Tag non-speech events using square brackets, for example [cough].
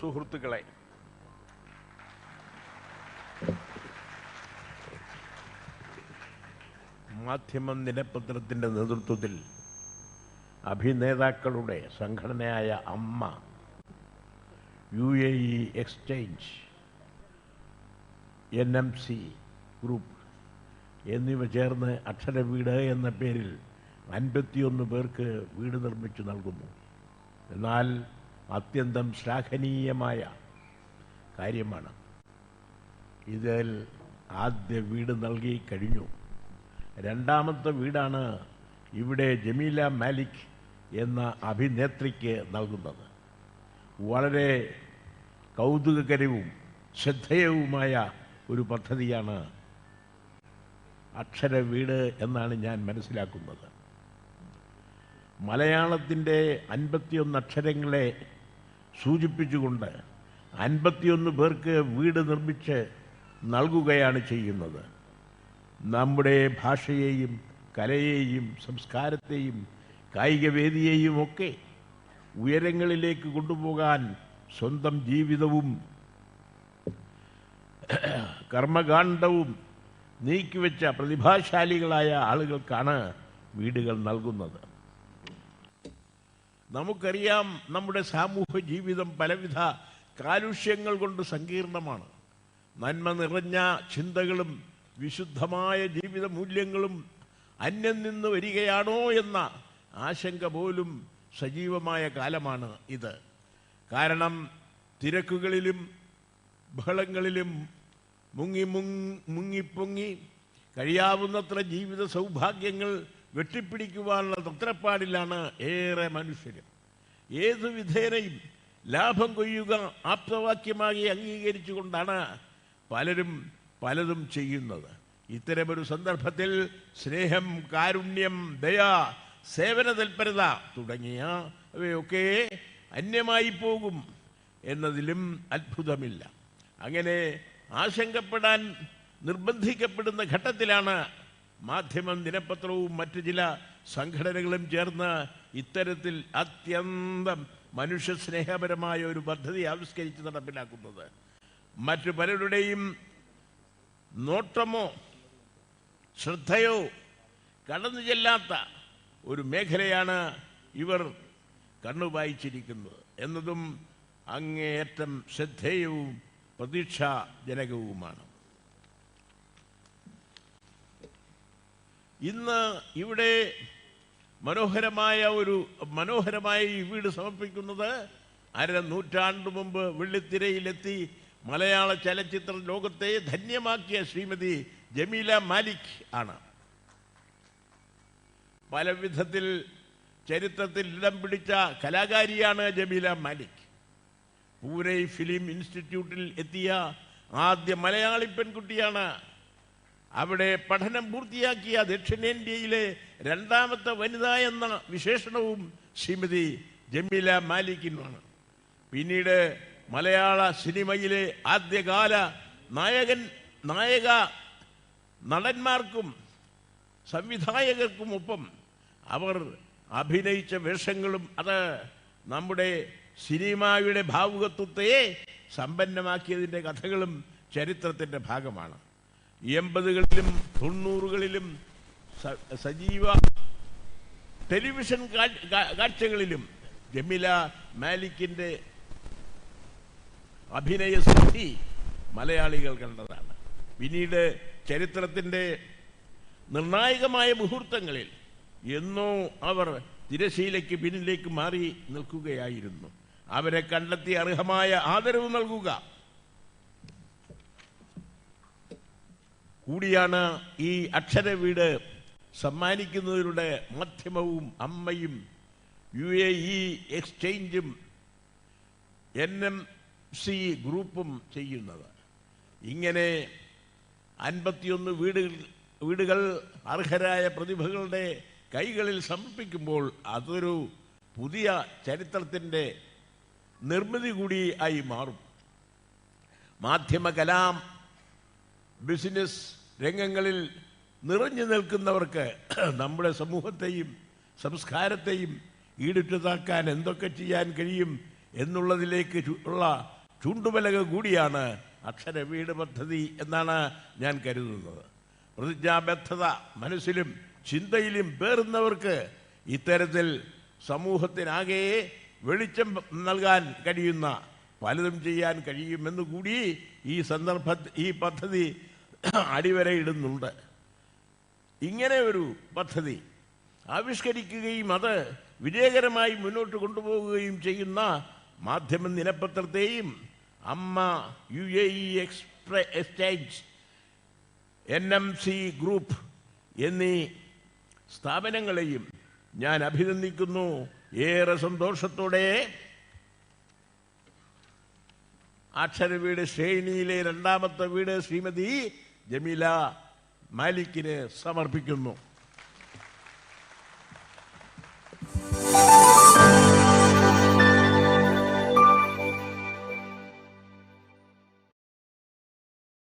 സുഹൃത്തുക്കളെ. മാധ്യമം ദിനപത്രത്തിന്റെ നേതൃത്വത്തിൽ അഭിനേതാക്കളുടെ സംഘടനയായ Amma U A E exchange N M C group എന്നിവ ചേർന്ന് അക്ഷരവീട് എന്ന പേരിൽ അൻപത്തിയൊന്ന് പേർക്ക് വീട് നിർമ്മിച്ചു നൽകുന്നു. എന്നാൽ അത്യന്തം ശ്ലാഘനീയമായ കാര്യമാണ്. ഇതിൽ ആദ്യ വീട് നൽകി കഴിഞ്ഞു. രണ്ടാമത്തെ വീടാണ് ഇവിടെ ജമീല മാലിക് എന്ന അഭിനേത്രിക്ക് നൽകുന്നത്. വളരെ കൗതുകകരവും ശ്രദ്ധേയവുമായ ഒരു പദ്ധതിയാണ് അക്ഷര വീട് എന്നാണ് ഞാൻ മനസ്സിലാക്കുന്നത്. മലയാളത്തിന്റെ അൻപത്തിയൊന്ന് അക്ഷരങ്ങളെ സൂചിപ്പിച്ചുകൊണ്ട് അൻപത്തിയൊന്ന് പേർക്ക് വീട് നിർമ്മിച്ച് നൽകുകയാണ് ചെയ്യുന്നത്. നമ്മുടെ ഭാഷയെയും കലയെയും സംസ്കാരത്തെയും കായികവേദിയെയും ഒക്കെ ഉയരങ്ങളിലേക്ക് കൊണ്ടുപോകാൻ സ്വന്തം ജീവിതവും കർമ്മകാണ്ഡവും നീക്കിവെച്ച പ്രതിഭാശാലികളായ ആളുകൾക്കാണ് വീടുകൾ നൽകുന്നത്. നമുക്കറിയാം നമ്മുടെ സാമൂഹ്യ ജീവിതം പലവിധ കാലുഷ്യങ്ങൾ കൊണ്ട് സങ്കീർണമാണ്. നന്മ നിറഞ്ഞ ചിന്തകളും വിശുദ്ധമായ ജീവിത മൂല്യങ്ങളും അന്യം നിന്ന് വരികയാണോ എന്ന ആശങ്ക പോലും സജീവമായ കാലമാണ് ഇത്. കാരണം തിരക്കുകളിലും ബഹളങ്ങളിലും മുങ്ങി മുങ്ങി മുങ്ങിപ്പൊങ്ങി കഴിയാവുന്നത്ര ജീവിത സൗഭാഗ്യങ്ങൾ വെട്ടിപ്പിടിക്കുവാനുള്ള തത്രപ്പാടിലാണ് ഏറെ മനുഷ്യർ ഏതു വിധേനയും ലാഭം കൊയ്യുക ആപ്തവാക്യമായി അംഗീകരിച്ചുകൊണ്ടാണ് പലരും പലതും ചെയ്യുന്നത്. ഇത്തരമൊരു സന്ദർഭത്തിൽ സ്നേഹം കാരുണ്യം ദയ സേവന തൽപരത തുടങ്ങിയ അവയൊക്കെ അന്യമായി പോകും എന്നതിലും അത്ഭുതമില്ല. അങ്ങനെ ആശങ്കപ്പെടാൻ നിർബന്ധിക്കപ്പെടുന്ന ഘട്ടത്തിലാണ് മാധ്യമം ദിനപത്രവും മറ്റു ചില സംഘടനകളും ചേർന്ന് ഇത്തരത്തിൽ അത്യന്തം മനുഷ്യ സ്നേഹപരമായ ഒരു പദ്ധതി ആവിഷ്കരിച്ച് നടപ്പിലാക്കുന്നത്. മറ്റു പലരുടെയും നോട്ടമോ ശ്രദ്ധയോ കടന്നു ചെല്ലാത്ത ഒരു മേഖലയാണ് ഇവർ കണ്ണുപായിച്ചിരിക്കുന്നത് എന്നതും അങ്ങേയറ്റം ശ്രദ്ധേയവും പ്രതീക്ഷാജനകവുമാണ്. ഇന്ന് ഇവിടെ മനോഹരമായ ഒരു മനോഹരമായ ഈ വീട് സമർപ്പിക്കുന്നത് അര നൂറ്റാണ്ട് മുമ്പ് വെള്ളിത്തിരയിലെത്തി മലയാള ചലച്ചിത്ര ലോകത്തെ ധന്യമാക്കിയ ശ്രീമതി ജമീല മാലിക് ആണ്. പല വിധത്തിൽ ചരിത്രത്തിൽ ഇടം പിടിച്ച കലാകാരിയാണ് ജമീല മാലിക്. പൂനെ ഫിലിം ഇൻസ്റ്റിറ്റ്യൂട്ടിൽ എത്തിയ ആദ്യ മലയാളി പെൺകുട്ടിയാണ് അവിടെ പഠനം പൂർത്തിയാക്കിയ ദക്ഷിണേന്ത്യയിലെ രണ്ടാമത്തെ വനിത എന്ന വിശേഷണവും ശ്രീമതി ജമീല മാലിക്കിനുമാണ്. പിന്നീട് മലയാള സിനിമയിലെ ആദ്യകാല നായകൻ നായക നടന്മാർക്കും സംവിധായകർക്കും സംവിധായകർക്കുമൊപ്പം അവർ അഭിനയിച്ച വേഷങ്ങളും അത് നമ്മുടെ സിനിമയുടെ ഭാവുകത്വത്തെ സമ്പന്നമാക്കിയതിന്റെ കഥകളും ചരിത്രത്തിന്റെ ഭാഗമാണ്. എൺപതുകളിലും തൊണ്ണൂറുകളിലും സജീവ ടെലിവിഷൻ കാഴ്ചകളിലും ജമില മാലിക്കിന്റെ അഭിനയ സൃഷ്ടി മലയാളികൾ കണ്ടതാണ്. പിന്നീട് ചരിത്രത്തിന്റെ നിർണായകമായ മുഹൂർത്തങ്ങളിൽ എന്നോ അവർ തിരശീലയ്ക്ക് പിന്നിലേക്ക് മാറി നിൽക്കുകയായിരുന്നു. അവരെ കണ്ടെത്തി അർഹമായ ആദരവ് നൽകുക. കൂടിയാണ് ഈ അക്ഷര വീട് സമ്മാനിക്കുന്നതിലൂടെ മാധ്യമവും അമ്മയും യു എ ഇ എക്സ്ചേഞ്ചും എൻ എം സി ഗ്രൂപ്പും ചെയ്യുന്നത്. ഇങ്ങനെ അൻപത്തിയൊന്ന് വീടുകൾ വീടുകൾ അർഹരായ പ്രതിഭകളുടെ കൈകളിൽ സമർപ്പിക്കുമ്പോൾ അതൊരു പുതിയ ചരിത്രത്തിന്റെ നിർമ്മിതി കൂടി ആയി മാറും. മാധ്യമ കലാം ബിസിനസ് രംഗങ്ങളിൽ നിറഞ്ഞു നിൽക്കുന്നവർക്ക് [clears throat] നമ്മുടെ സമൂഹത്തെയും സംസ്കാരത്തെയും ഈടുറ്റതാക്കാൻ എന്തൊക്കെ ചെയ്യാൻ കഴിയും എന്നുള്ളതിലേക്ക് ഉള്ള ചൂണ്ടുമലക കൂടിയാണ് അക്ഷര വീട് പദ്ധതി എന്നാണ് ഞാൻ കരുതുന്നത്. പ്രതിജ്ഞാബദ്ധത മനസ്സിലും ചിന്തയിലും പേറുന്നവർക്ക് ഇത്തരത്തിൽ സമൂഹത്തിനാകെ വെളിച്ചം നൽകാൻ കഴിയുന്ന പലതും ചെയ്യാൻ കഴിയുമെന്ന് കൂടി ഈ സന്ദർഭ ഈ പദ്ധതി അടിവരയിടുന്നുണ്ട് ഇങ്ങനെ ഒരു പദ്ധതി ആവിഷ്കരിക്കുകയും അത് വിജയകരമായി മുന്നോട്ട് കൊണ്ടുപോവുകയും ചെയ്യുന്ന മാധ്യമ ദിനപത്രത്തെയും Amma U A E എക്സ്പ്ര exchange N M C group എന്നീ സ്ഥാപനങ്ങളെയും ഞാൻ അഭിനന്ദിക്കുന്നു. ഏറെ സന്തോഷത്തോടെ അക്ഷര വീട് ശ്രേണിയിലെ രണ്ടാമത്തെ വീട് ശ്രീമതി ജമീല മാലിക്കിന് സമർപ്പിക്കുന്നു.